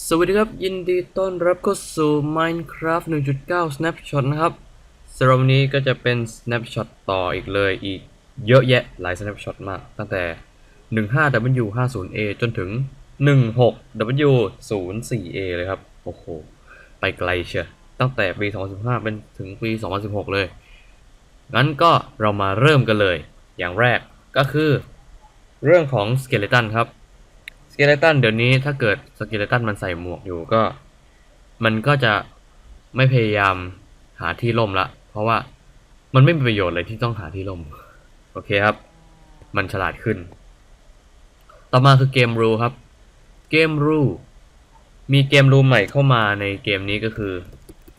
สวัสดีครับ ยินดีต้อนรับเข้าสู่ Minecraft 1.9 Snapshot นะครับสำหรับวันนี้ก็จะเป็น Snapshot ต่ออีกเลยอีกเยอะแยะหลาย Snapshot มาก ตั้งแต่ 15W50A จนถึง 16W04A เลยครับ โอ้โห ไปไกลเชียวตั้งแต่ปี 2015 เป็นถึงปี 2016 เลย งั้นก็เรามาเริ่มกันเลย อย่างแรกก็คือ เรื่องของ Skeleton ครับ สเกเลตันเดี๋ยวนี้ถ้าเกิดสเกเลตันมันใส่หมวกอยู่ก็ มันก็จะไม่พยายามหาที่ร่มละ เพราะว่ามันไม่มีประโยชน์เลยที่ต้องหาที่ร่ม โอเคครับ มันฉลาดขึ้น ต่อมาคือเกมรูครับ เกมรูมีเกมรูใหม่เข้ามาในเกมนี้ก็คือ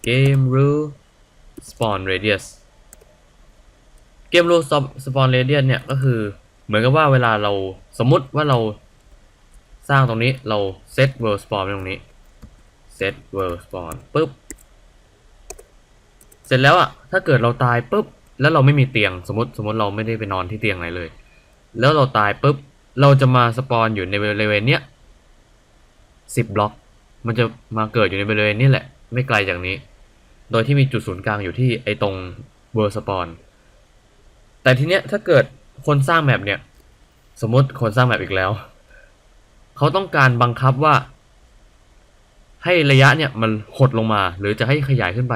เกมรู spawn radius เกมรู spawn radius เนี่ยก็คือ เหมือนกับว่าเวลาเราสมมติว่าเรา สร้างตรงนี้เรา set world spawn ตรงนี้ set world spawn ปุ๊บ เสร็จแล้วอะถ้าเกิดเราตายปุ๊บ แล้วเราไม่มีเตียงสมมติสมมติเราไม่ได้ไปนอนที่เตียงไหนเลย แล้วเราตายปุ๊บ เราจะมาสปอนอยู่ในบริเวณเนี้ยสิบบล็อก มันจะมาเกิดอยู่ในบริเวณนี้แหละ ไม่ไกลจากนี้ โดยที่มีจุดศูนย์กลางอยู่ที่ไอตรง world spawn แต่ทีเนี้ยถ้าเกิดคนสร้างแมปเนี่ย สมมติคนสร้างแมปอีกแล้ว เขาต้องการบังคับว่า ให้ระยะเนี่ยมันหดลงมา หรือจะให้ขยายขึ้นไป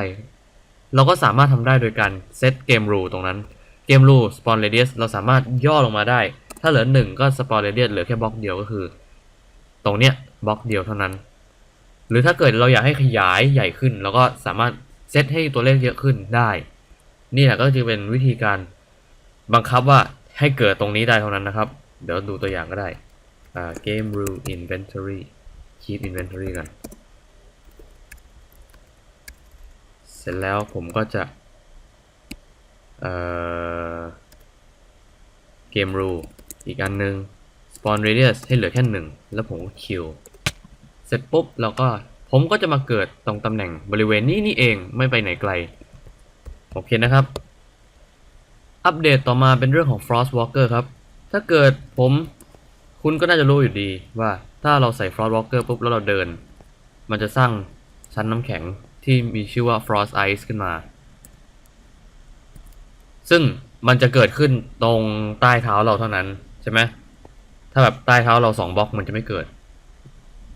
เราก็สามารถทำได้โดยการเซตเกมรูตรงนั้นเกมรูสปอนเรเดียสเราสามารถย่อลงมาได้ ถ้าเหลือหนึ่งก็สปอนเรเดียสเหลือแค่บล็อกเดียวก็คือ ตรงเนี้ยบล็อกเดียวเท่านั้น หรือถ้าเกิดเราอยากให้ขยายใหญ่ขึ้นเราก็สามารถเซตให้ตัวเลขเยอะขึ้นได้ นี่แหละก็จะเป็นวิธีการบังคับว่าให้เกิดตรงนี้ได้เท่านั้นนะครับ เดี๋ยวดูตัวอย่างก็ได้ game rule inventory keep inventory กันเสร็จแล้วผมก็จะเอ่อ game rule อีกอันหนึ่ง spawn radius ให้เหลือแค่หนึ่ง แล้วผมก็ kill เสร็จปุ๊บเราก็ ผมก็จะมาเกิดตรงตำแหน่งบริเวณนี้นี่เอง ไม่ไปไหนไกล โอเคนะครับ อัปเดตต่อมาเป็นเรื่องของ frost walker ครับ ถ้าเกิดผม คุณก็น่าจะรู้อยู่ดีว่าถ้าเราใส่ Frost Walker ปุ๊บแล้วเราเดิน มันจะสร้างชั้นน้ำแข็งที่มีชื่อว่า Frost Ice ขึ้นมา ซึ่งมันจะเกิดขึ้นตรงใต้เท้าเราเท่านั้นใช่ไหมถ้าแบบใต้เท้าเราสองบล็อกมันจะไม่เกิด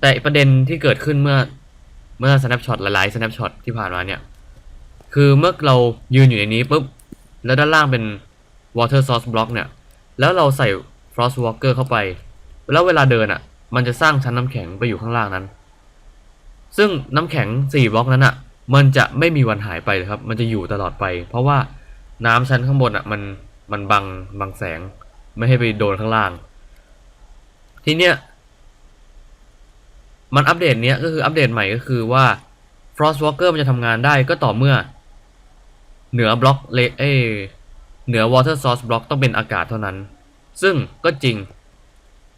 แต่ประเด็นที่เกิดขึ้นเมื่อเมื่อ snapshot หลายๆ snapshot ที่ผ่านมาเนี่ย คือเมื่อเรายืนอยู่ในนี้ปุ๊บ แล้วด้านล่างเป็น water source block เนี่ย แล้วเราใส่ frost walker เข้าไป แล้วเวลาเดินอะ มันจะสร้างชั้นน้ำแข็งไปอยู่ข้างล่างนั้น ซึ่งน้ำแข็งสี่บล็อกนั้นอะ มันจะไม่มีวันหายไปเลยครับ มันจะอยู่ตลอดไป เพราะว่าน้ำชั้นข้างบนอะ มันมันบังบังแสง ไม่ให้ไปโดนข้างล่าง ทีเนี้ยมันอัปเดตเนี้ยก็คืออัปเดตใหม่ก็คือว่า frost walker มันจะทำงานได้ก็ต่อเมื่อ เหนือบล็อกเลเอเหนือ water source block ต้องเป็นอากาศเท่านั้น ซึ่งก็จริง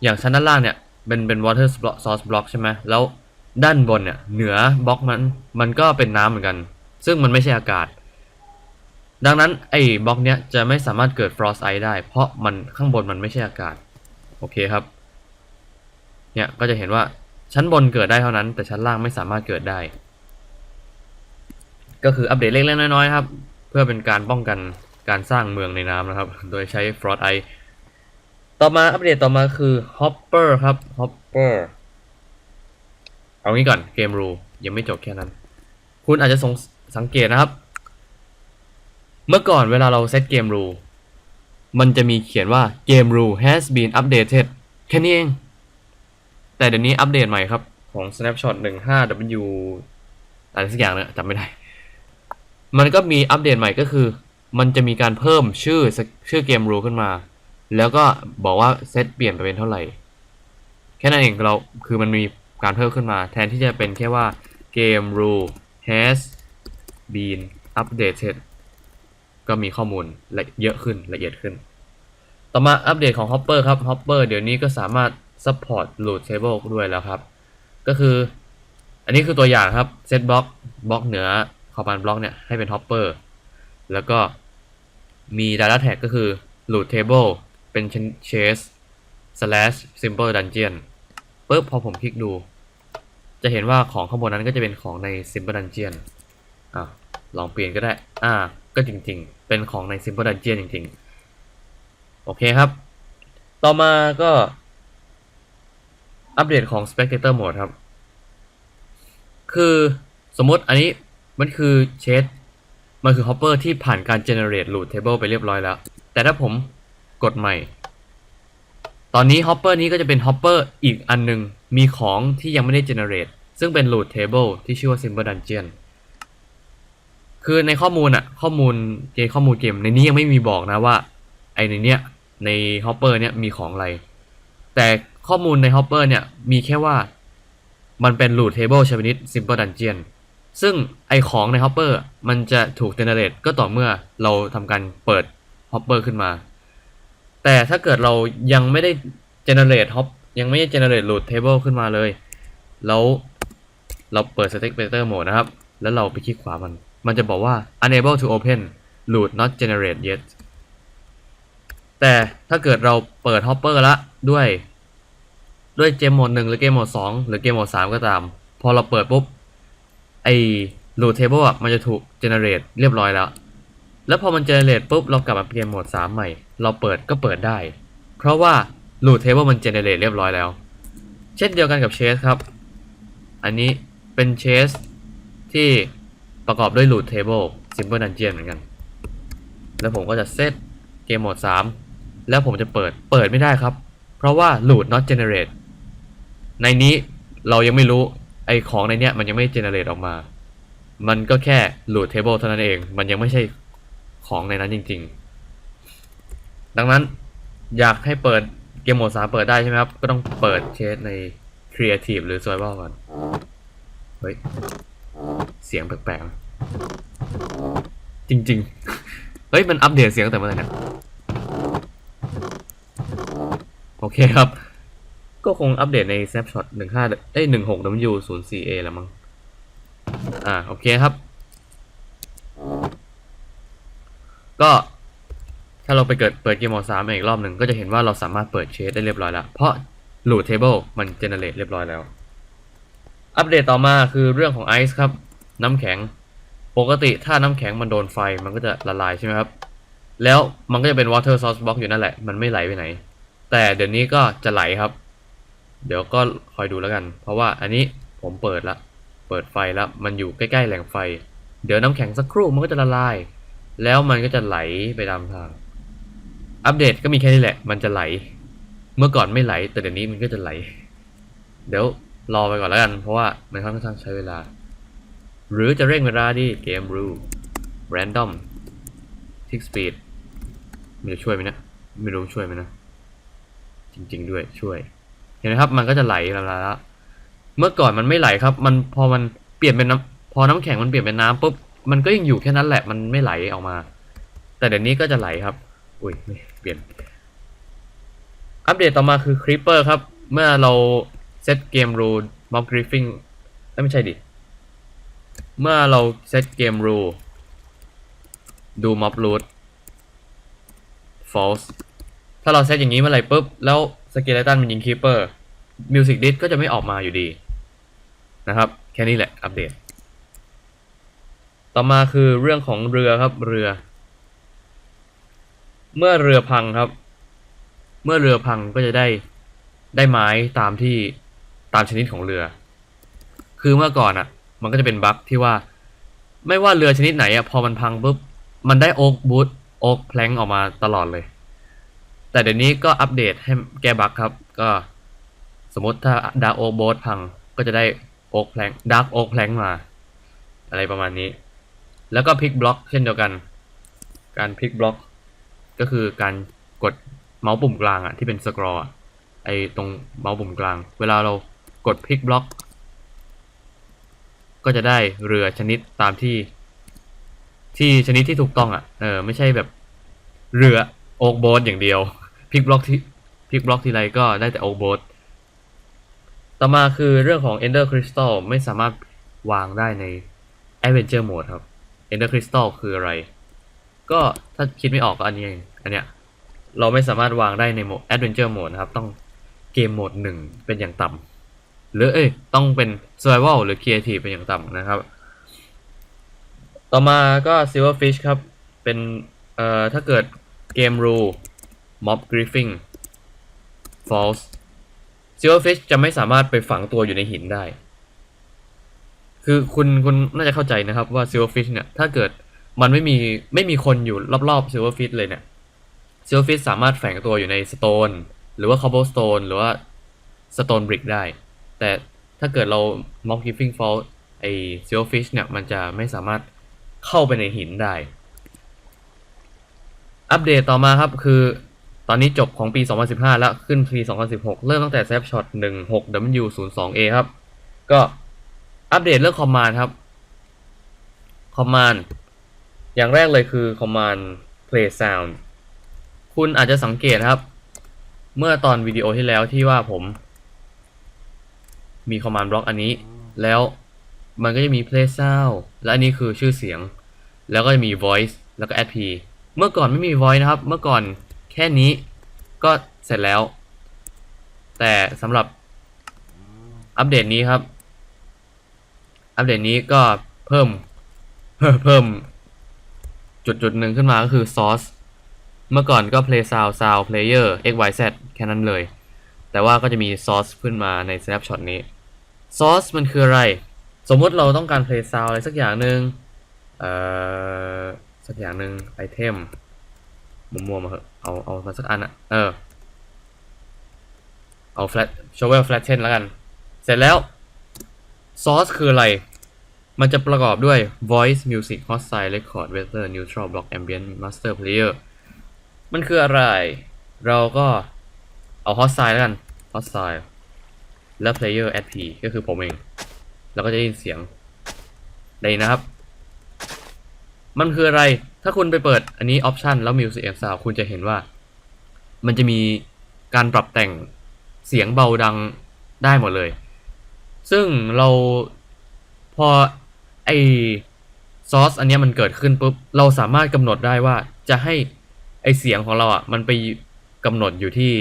อย่างชั้นด้านล่างเนี่ยเป็นเป็น water source block ใช่ไหมแล้วด้านบนเนี่ยเหนือบล็อกมันมันก็เป็นน้ำเหมือนกัน ซึ่งมันไม่ใช่อากาศ ดังนั้นไอ้บล็อกเนี้ยจะไม่สามารถเกิด frost ice ได้ เพราะมันข้างบนมันไม่ใช่อากาศ โอเคครับ เนี่ยก็จะเห็นว่าชั้นบนเกิดได้เท่านั้น แต่ชั้นล่างไม่สามารถเกิดได้ ก็คืออัปเดตเล็กๆน้อยๆครับ เพื่อเป็นการป้องกันการสร้างเมืองในน้ำนะครับ โดยใช้ frost ice ต่อมาอัปเดตต่อมาคือ Hopper ครับ Hopper เอางี้ก่อนเกมรูยังไม่จบแค่นั้น คุณอาจจะสงสังเกตนะครับ เมื่อก่อนเวลาเราเซตเกมรูมันจะมีเขียนว่าเกมรู has been updated แค่นี้เอง แต่เดี๋ยวนี้อัปเดตใหม่ครับ ของ snapshot 15w อะไรสักอย่างเนี่ยจำไม่ได้ มันก็มีอัปเดตใหม่ก็คือ มันจะมีการเพิ่มชื่อชื่อเกมรูขึ้นมา แล้วก็บอกว่าเซตเปลี่ยนไปเป็นเท่าไหร่ แค่นั้นเองเราคือมันมีการเพิ่มขึ้นมา แทนที่จะเป็นแค่ว่าเกม rule has been updated ก็มีข้อมูลละเยอะขึ้นละเอียดขึ้น ต่อมาอัปเดตของ Hopper ครับ Hopper เดี๋ยวนี้ก็สามารถ support root table ด้วยแล้วครับ ก็คือ อันนี้คือตัวอย่างครับ set block บล็อกเหนือ command block เนี่ยให้เป็น Hopper แล้วก็มี data tag ก็คือ root table เป็น chase slash simple dungeon ปุ๊บพอผมคลิกดู จะเห็นว่าของข้างบนนั้นก็จะเป็นของใน Simple Dungeon อะลองเปลี่ยนก็ได้ อ่า ก็จริงๆ เป็นของใน Simple Dungeon จริงๆ โอเคครับ ต่อมาก็ อัปเดตของ Spectator Mode ครับ คือสมมติอันนี้มันคือเชดมันคือ Hopper ที่ผ่านการ generate root table ไปเรียบร้อยแล้ว แต่ถ้าผม กดใหม่ ตอนนี้ Hopper นี้ก็จะเป็น Hopper อีกอันหนึง มีของที่ยังไม่ได้ generate ซึ่งเป็น root table ที่ชื่อว่า Simple Dungeon คือในข้อมูลอะข้อมูลเกมข้อมูลเกม ในนี้ยังไม่มีบอกนะว่า ไอในเนี้ยใน Hopper เนี้ยมีของอะไร แต่ข้อมูลใน Hopper เนี่ยมีแค่ว่ามันเป็น root table ชนิด Simple Dungeon ซึ่งไอของใน Hopper มันจะถูก generate ก็ต่อเมื่อเราทำการเปิด Hopper ขึ้นมา แต่ถ้าเกิดเรายังไม่ได้ generate hop ยังไม่ได้ generate root table ขึ้นมาเลย แล้วเราเปิด spectator mode นะครับ แล้วเราไปคลิกขวามัน มันจะบอกว่า unable to open root not generate yet แต่ถ้าเกิดเราเปิด hopper ละด้วยด้วยเกมโหมดหนึ่งหรือเกมโหมดสองหรือเกมโหมดสามก็ตาม พอเราเปิดปุ๊บ ไอ้ root table มันจะถูก generate เรียบร้อยแล้ว แล้วพอมัน generate ปุ๊บเรากลับมาเกมโหมดสามใหม่ เราเปิดก็เปิดได้ เพราะว่า root table มัน generate เรียบร้อยแล้ว เช่นเดียวกันกับ chase ครับ อันนี้เป็น chase ที่ประกอบด้วย root table simple dungeon เหมือนกัน แล้วผมก็จะเซตเกมโหมด 3 แล้วผมจะเปิดเปิดไม่ได้ครับ เพราะว่า root not generate ในนี้เรายังไม่รู้ไอของในเนี้ยมันยังไม่ generate ออกมา มันก็แค่ root table เท่านั้นเอง มันยังไม่ใช่ ของในนั้นจริง ๆ ดังนั้นอยากให้เปิดเกมโหมด3เปิดได้ใช่ไหมครับ ก็ต้องเปิดเชสใน creative หรือ survival ก่อน เฮ้ย เสียงแปลกๆ จริง ๆ เฮ้ย มันอัปเดตเสียงตั้งแต่เมื่อไหร่เนี่ยโอเคครับ ก็คงอัปเดตใน snapshot 15เอ้ย 16 w 0 4 a แล้วมั้ง อ่า โอเคครับ ก็ถ้าเราไปเกิดเปิดเกมโหมด3อีกรอบหนึ่งก็จะเห็นว่าเราสามารถเปิดเชสได้เรียบร้อยแล้ว เพราะ root table มัน generate เรียบร้อยแล้ว อัปเดตต่อมาคือเรื่องของไอซ์ครับ น้ำแข็ง ปกติถ้าน้ำแข็งมันโดนไฟมันก็จะละลายใช่ไหมครับ แล้วมันก็จะเป็น water source block อยู่นั่นแหละ มันไม่ไหลไปไหน แต่เดี๋ยวนี้ก็จะไหลครับ เดี๋ยวก็คอยดูแล้วกัน เพราะว่าอันนี้ผมเปิดละ เปิดไฟแล้วมันอยู่ใกล้ๆแหล่งไฟ เดี๋ยวน้ำแข็งสักครู่มันก็จะละลาย แล้วมันก็จะไหลไปตามทาง อัปเดตก็มีแค่นี้แหละ มันจะไหล เมื่อก่อนไม่ไหล แต่เดี๋ยวนี้มันก็จะไหล เดี๋ยวรอไปก่อนแล้วกัน เพราะว่ามันค่อนข้างใช้เวลา หรือจะเร่งเวลาดีเกมรู random tick speed มันจะช่วยไหมนะ ไม่รู้ช่วยไหมนะ จริง ๆ ด้วยช่วย เห็นไหมครับ มันก็จะไหลละละละเมื่อก่อนมันไม่ไหลครับ มันพอมันเปลี่ยนเป็นน้ำพอน้ำแข็งมันเปลี่ยนเป็นน้ำปุ๊บ มันก็ยังอยู่แค่นั้นแหละมันไม่ไหลออกมา แต่เดี๋ยวนี้ก็จะไหลครับ อุ้ยไม่เปลี่ยน อัปเดตต่อมาคือ Creeper ครับ เมื่อเราเซตเกมรูม็อบกริฟฟิงไม่ใช่ดิ เมื่อเราเซตเกมรูดูม็อบรูท false ถ้าเราเซตอย่างนี้เมื่อไหร่ปุ๊บ แล้วสเกเลตันมันยิงครีเปอร์มิวสิกดิสก็จะไม่ออกมาอยู่ดี นะครับ แค่นี้แหละอัปเดต ต่อมาคือเรื่องของเรือครับเรือ เมื่อเรือพังครับ เมื่อเรือพังก็จะได้ได้ไม้ตามที่ตามชนิดของเรือ คือเมื่อก่อนอะ มันก็จะเป็นบั๊กที่ว่า ไม่ว่าเรือชนิดไหนอะพอมันพังปุ๊บมันได้โอ๊กบูทโอ๊กแพลงออกมาตลอดเลย แต่เดี๋ยวนี้ก็อัปเดตให้แก้บั๊กครับ ก็สมมติถ้าดาร์กโอ๊กโบทพังก็จะได้โอ๊กแพลงดาร์กโอ๊กแพลงมา อะไรประมาณนี้ แล้วก็พลิกบล็อก เช่นเดียวกัน การพลิกบล็อก ก็คือการกดเมาส์ปุ่มกลางอะที่เป็นสครอลไอตรงเมาส์ปุ่มกลาง เวลาเรากดพลิกบล็อก ก็จะได้เรือชนิดตามที่ ที่ชนิดที่ถูกต้องอะเออไม่ใช่แบบเรือโอ๊กโบสอย่างเดียวพลิกบล็อกที่พลิกบล็อกทีไรก็ได้แต่โอ๊กโบสต่อมาคือเรื่องของ Ender Crystal ไม่สามารถวางได้ใน Adventure Mode ครับ Ender Crystal คืออะไร ก็ถ้าคิดไม่ออกก็อันนี้อันเนี้ยเราไม่สามารถวางได้ในโหมด Adventure Mode นะครับ ต้องเกมโหมดหนึ่งเป็นอย่างต่หรือเอ้ยต้องเป็น survival หรือ creative เป็นอย่างต่ำนะครับ ต่อมาก็ silverfish ครับ เป็นเอ่อถ้าเกิดเกม rule mob griefing false silverfish จะไม่สามารถไปฝังตัวอยู่ในหินได้ คือคุณคุณน่าจะเข้าใจนะครับว่า silverfish เนี่ยถ้าเกิดมันไม่มีไม่มีคนอยู่รอบๆ silverfish เลยเนี่ย silverfish สามารถแฝงตัวอยู่ใน stone หรือว่า cobblestone หรือว่า stone brick ได้ แต่ถ้าเกิดเรา mob griefing false ไอ้ silverfish เนี่ยมันจะไม่สามารถเข้าไปในหินได้ อัปเดตต่อมาครับคือตอนนี้จบของปี 2015 แล้วขึ้นปี 2016 เริ่มตั้งแต่ snapshot 16W02A ครับ ก็ อัปเดตเรื่องคอมมานด์ครับคอมมานด์อย่างแรกเลยคือคอมมานด์ play sound คุณอาจจะสังเกตครับ เมื่อตอนวิดีโอที่แล้วที่ว่าผม มีคอมมานด์บล็อกอันนี้ แล้วมันก็จะมี play sound และอันนี้คือชื่อเสียง แล้วก็จะมี voice แล้วก็ add p เมื่อก่อนไม่มี voice นะครับ เมื่อก่อนแค่นี้ก็เสร็จแล้ว แต่สำหรับอัปเดตนี้ครับ อัปเดตนี้ก็เพิ่มเพิ่ม จุดจุดหนึ่งขึ้นมาก็คือ source เมื่อก่อนก็ play sound sound player x y z แค่นั้นเลย แต่ว่าก็จะมี source ขึ้นมาใน snapshot นี้ source มันคืออะไร สมมติเราต้องการ play sound อะไรสักอย่างหนึ่งเอ่อ สักอย่างหนึ่งไอเทมมัวๆมาเหอะเอาเอามาสักอันอะเออ เอา flat shovel flatten แล้วกัน เสร็จแล้ว source คืออะไร มันจะประกอบด้วย voice music hostile record weather neutral block ambient master player มันคืออะไร เราก็เอา hostile แล้วกัน hostile แล้ว player add p ก็คือผมเอง แล้วก็จะได้ยินเสียงได้นะครับ มันคืออะไร ถ้าคุณไปเปิดอันนี้ option แล้ว music and sound คุณจะเห็นว่า มันจะมีการปรับแต่งเสียงเบาดังได้หมดเลย ซึ่งเราพอไอซอสอันนี้มันเกิดขึ้นปุ๊บ เราสามารถกำหนดได้ว่าจะให้ไอเสียงของเราอะ มันไปกำหนดอยู่ที่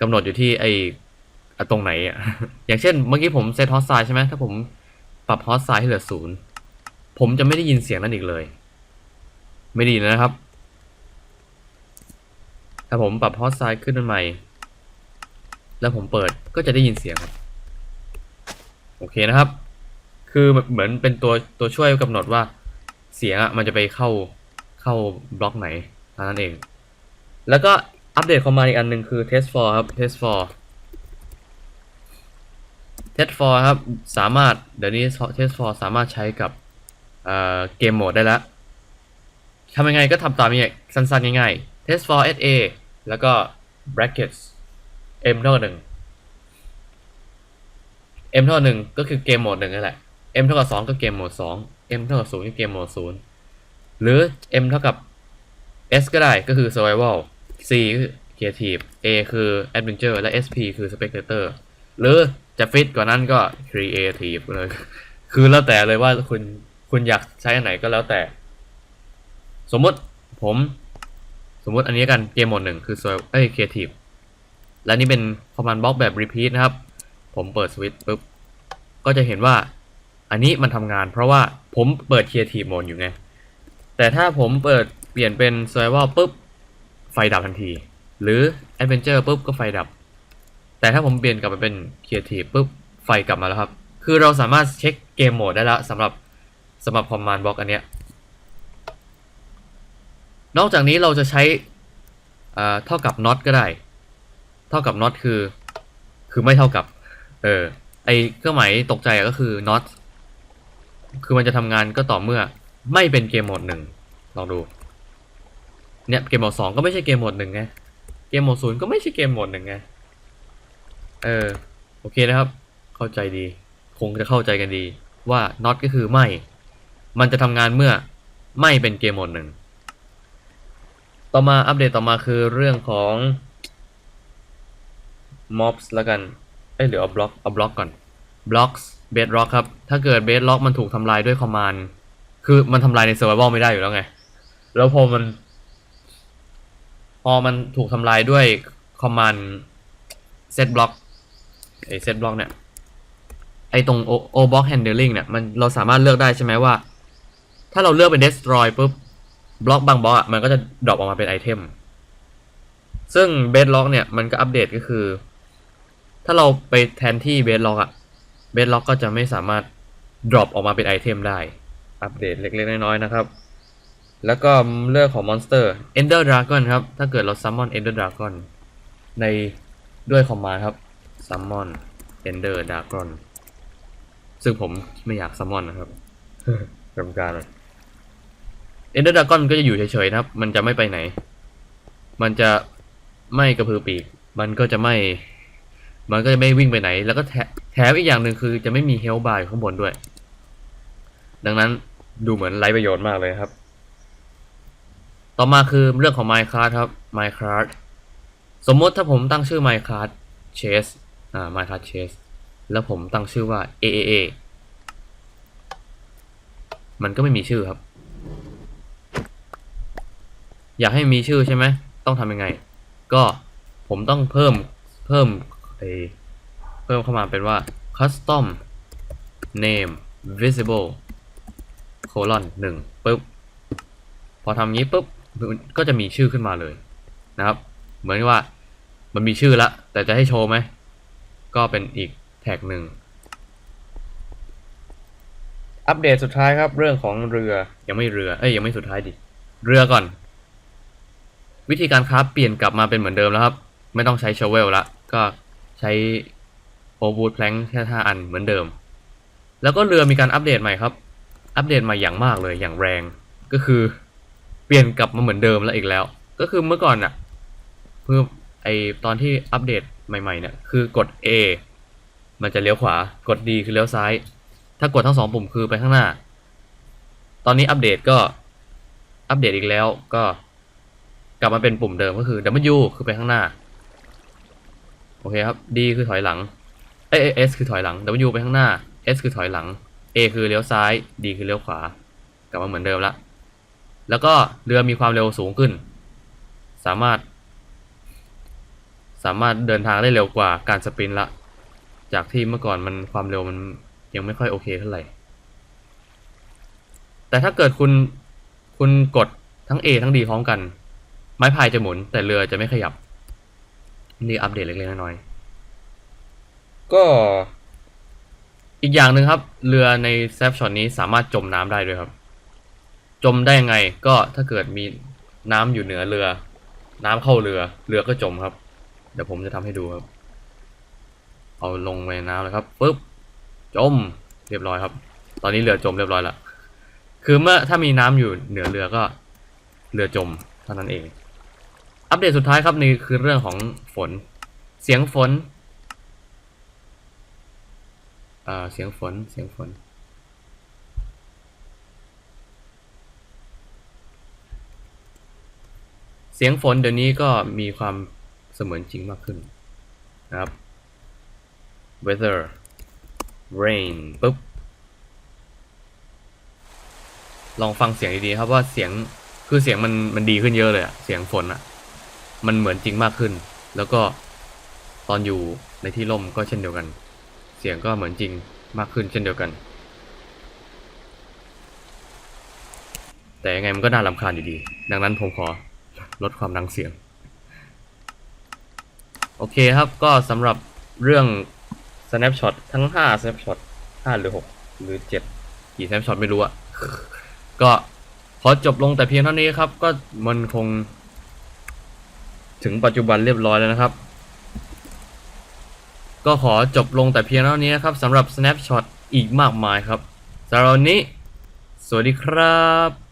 กำหนดอยู่ที่ไอตรงไหนอะ อย่างเช่นเมื่อกี้ผมเซตฮอสไซใช่ไหมถ้าผมปรับฮอสไซให้เหลือศูนย์ผมจะไม่ได้ยินเสียงนั้นอีกเลย ไม่ด้ยินะครับ ถ้าผมปรับฮอสไซขึ้นมาใหม่ แล้วผมเปิดก็จะได้ยินเสียงครับ อเคนะครับ คือเหมือนเป็นตัวตัวช่วยกำหนดว่าเสียงอะมันจะไปเข้าเข้าบล็อกไหนเท่านั้นเอง แล้วก็อัปเดตคอมมานด์อีกอันหนึ่งคือ test for ครับ test for test for ครับ สามารถเดี๋ยวนี้ test for สามารถใช้กับเอ่อเกมโหมดได้แล้วทำยังไงก็ทำตามนี้สั้นๆ ง่ายๆ test for sa แล้วก็ brackets m เท่ากับหนึ่ง m เท่าหนึ่งก็คือเกมโหมดหนึ่งนั่นแหละ m เท่ากับสองก็เกมโหมดสอง m เท่ากับศูนย์ก็เกมโหมดศูนย์หรือ m เท่ากับ s ก็ได้ก็คือ survival c คือ creative a คือ adventure และ sp คือ spectator หรือจะฟิตกว่านั้นก็ creative เลย คือแล้วแต่เลยว่าคุณคุณอยากใช้อันไหนก็แล้วแต่ สมมติผม สมมติอันนี้กันเกมโหมดหนึ่งคือ survival เอ้ย creative และนี่เป็น command block แบบ repeat นะครับ ผมเปิดสวิตช์ปุ๊บ ก็จะเห็นว่าอันนี้มันทำงานเพราะว่าผมเปิด creative mode อยู่ไง แต่ถ้าผมเปิดเปลี่ยนเป็น survival ปุ๊บ ไฟดับทันที หรือ adventure ปุ๊บ ก็ไฟดับ แต่ถ้าผมเปลี่ยนกลับมาเป็น creative ปุ๊บ ไฟกลับมาแล้วครับ คือเราสามารถเช็คเกมโหมดได้แล้วสำหรับสำหรับ command block อันเนี้ย นอกจากนี้เราจะใช้เท่ากับ not ก็ได้ เท่ากับ not คือ คือไม่เท่ากับ เออ ไอเครื่องหมายตกใจอะก็คือ not คือมันจะทำงานก็ต่อเมื่อ ไม่เป็นเกมโหมดหนึ่งลองดู เนี่ยเกมโหมดสองก็ไม่ใช่เกมโหมดหนึ่งไง เกมโหมดศูนย์ก็ไม่ใช่เกมโหมดหนึ่งไง เออ โอเคนะครับ เข้าใจดี คงจะเข้าใจกันดีว่า not ก็คือไม่ มันจะทำงานเมื่อไม่เป็นเกมโหมดหนึ่ง ต่อมาอัปเดตต่อมาคือเรื่องของ mobs แล้วกัน เอ้ยหรือเอาบล็อกเอาบล็อกก่อน blocks bedrock ครับ ถ้าเกิด bedrock มันถูกทำลายด้วย command คือมันทำลายใน survival ไม่ได้อยู่แล้วไง แล้วพอมัน พอมันถูกทำลายด้วย command set block ไอเซตบล็อกเนี่ยไอตรง O block handling เนี่ยมันเราสามารถเลือกได้ใช่ไหมว่า ถ้าเราเลือกเป็น destroy ปุ๊บบล็อกบางบล็อกอะมันก็จะดรอปออกมาเป็นไอเทม ซึ่ง bedrock เนี่ยมันก็อัปเดตก็คือ ถ้าเราไปแทนที่ bedrock อะ bedrock ก็จะไม่สามารถ drop ออกมาเป็นไอเทมได้ อัปเดตเล็ก ๆ น้อยๆนะครับ แล้วก็เรื่องของ monster ender dragon ครับ ถ้าเกิดเรา summon ender dragon ในด้วยคอมมานครับ summon ender dragon ซึ่งผมไม่อยาก summon นะครับรำการเลย ender dragon ก็จะอยู่เฉยๆนะครับ มันจะไม่ไปไหน มันจะไม่กระพือปีก มันก็จะไม่ มันก็จะไม่วิ่งไปไหน แล้วก็แถแถมอีกอย่างหนึ่งคือจะไม่มีเฮลบาร์อยู่ข้างบนด้วย ดังนั้นดูเหมือนไร้ประโยชน์มากเลยครับ ต่อมาคือเรื่องของ Minecraft ครับ Minecraft สมมติถ้าผมตั้งชื่อ Minecraft Chess อ่า Minecraft Chess แล้วผมตั้งชื่อว่า AAA มันก็ไม่มีชื่อครับ อยากให้มีชื่อใช่ไหม ต้องทำยังไง ก็ผมต้องเพิ่มเพิ่ม เพิ่มเข้ามาเป็นว่า custom name visible colon หนึ่งปุ๊บ พอทำงี้ปุ๊บ ก็จะมีชื่อขึ้นมาเลยนะครับ เหมือนว่ามันมีชื่อละ แต่จะให้โชว์ไหม ก็เป็นอีกแท็กหนึ่ง อัปเดตสุดท้ายครับ เรื่องของเรือ ยังไม่เรือ เอ้ย ยังไม่สุดท้ายดิ เรือก่อน วิธีการคราฟเปลี่ยนกลับมาเป็นเหมือนเดิมแล้วครับ ไม่ต้องใช้ชเวลละ ก็ ช้โอวูดแพลงแค่ห้าอันเหมือนเดิม แล้วก็เรือมีการอัปเดตใหม่ครับ อัปเดตใหม่อย่างมากเลยอย่างแรง ก็คือเปลี่ยนกลับมาเหมือนเดิมแล้วอีกแล้ว ก็คือเมื่อก่อนน่ะคือไอตอนที่อัปเดตใหม่ๆเนี่ยคือกด A มันจะเลี้ยวขวากด D คือเลี้ยวซ้าย ถ้ากดทั้งสองปุ่มคือไปข้างหน้า ตอนนี้อัปเดตก็อัปเดตอีกแล้วก็กลับมาเป็นปุ่มเดิมก็คือ W คือไปข้างหน้า โอเคครับ D คือถอยหลัง เอ S คือถอยหลัง W ไปข้างหน้า S คือถอยหลัง A คือเลี้ยวซ้าย D คือเลี้ยวขวา กลับมาเหมือนเดิมละ แล้วก็เรือมีความเร็วสูงขึ้น สามารถ สามารถเดินทางได้เร็วกว่าการสปรินต์ละ จากที่เมื่อก่อนมันความเร็วมันยังไม่ค่อยโอเคเท่าไหร่ แต่ถ้าเกิดคุณ คุณกดทั้ง A ทั้ง D พร้อมกัน ไม้พายจะหมุนแต่เรือจะไม่ขยับ นี่อัปเดตเล็กๆน้อยๆก็ อีกอย่างหนึ่งครับ เรือในแซฟช็อตนี้สามารถจมน้ำได้ด้วยครับ จมได้ยังไงก็ถ้าเกิดมีน้ำอยู่เหนือเรือ น้ำเข้าเรือ เรือก็จมครับ เดี๋ยวผมจะทำให้ดูครับ เอาลงไปในน้ำเลยครับปุ๊บจมเรียบร้อยครับ ตอนนี้เรือจมเรียบร้อยแล้วคือเมื่อถ้ามีน้ำอยู่เหนือเรือก็ เรือจมเท่านั้นเอง อัปเดตสุดท้ายครับนี่คือเรื่องของฝน เสียงฝนเอ่อเสียงฝนเสียงฝน เสียงฝนเดี๋ยวนี้ก็มีความเสมือนจริงมากขึ้นนะครับ weather rain ปุ๊บ ลองฟังเสียงดีๆครับว่าเสียงคือเสียงมันมันดีขึ้นเยอะเลยอะเสียงฝนอะ มันเหมือนจริงมากขึ้น แล้วก็ตอนอยู่ในที่ร่มก็เช่นเดียวกัน เสียงก็เหมือนจริงมากขึ้นเช่นเดียวกัน แต่ยังไงมันก็น่ารำคาญอยู่ดี ดังนั้นผมขอลดความดังเสียง โอเคครับก็สำหรับเรื่อง snapshot ทั้ง 5 snapshot 5 หรือ 6 หรือ 7 กี่ snapshot ไม่รู้อะก็ขอจบลงแต่เพียงเท่านี้ครับ ก็มันคง ถึงปัจจุบันเรียบร้อยแล้วนะครับ ก็ขอจบลงแต่เพียงเท่านี้นะครับสำหรับ snapshot อีกมากมายครับสำหรับวันนี้ สวัสดีครับ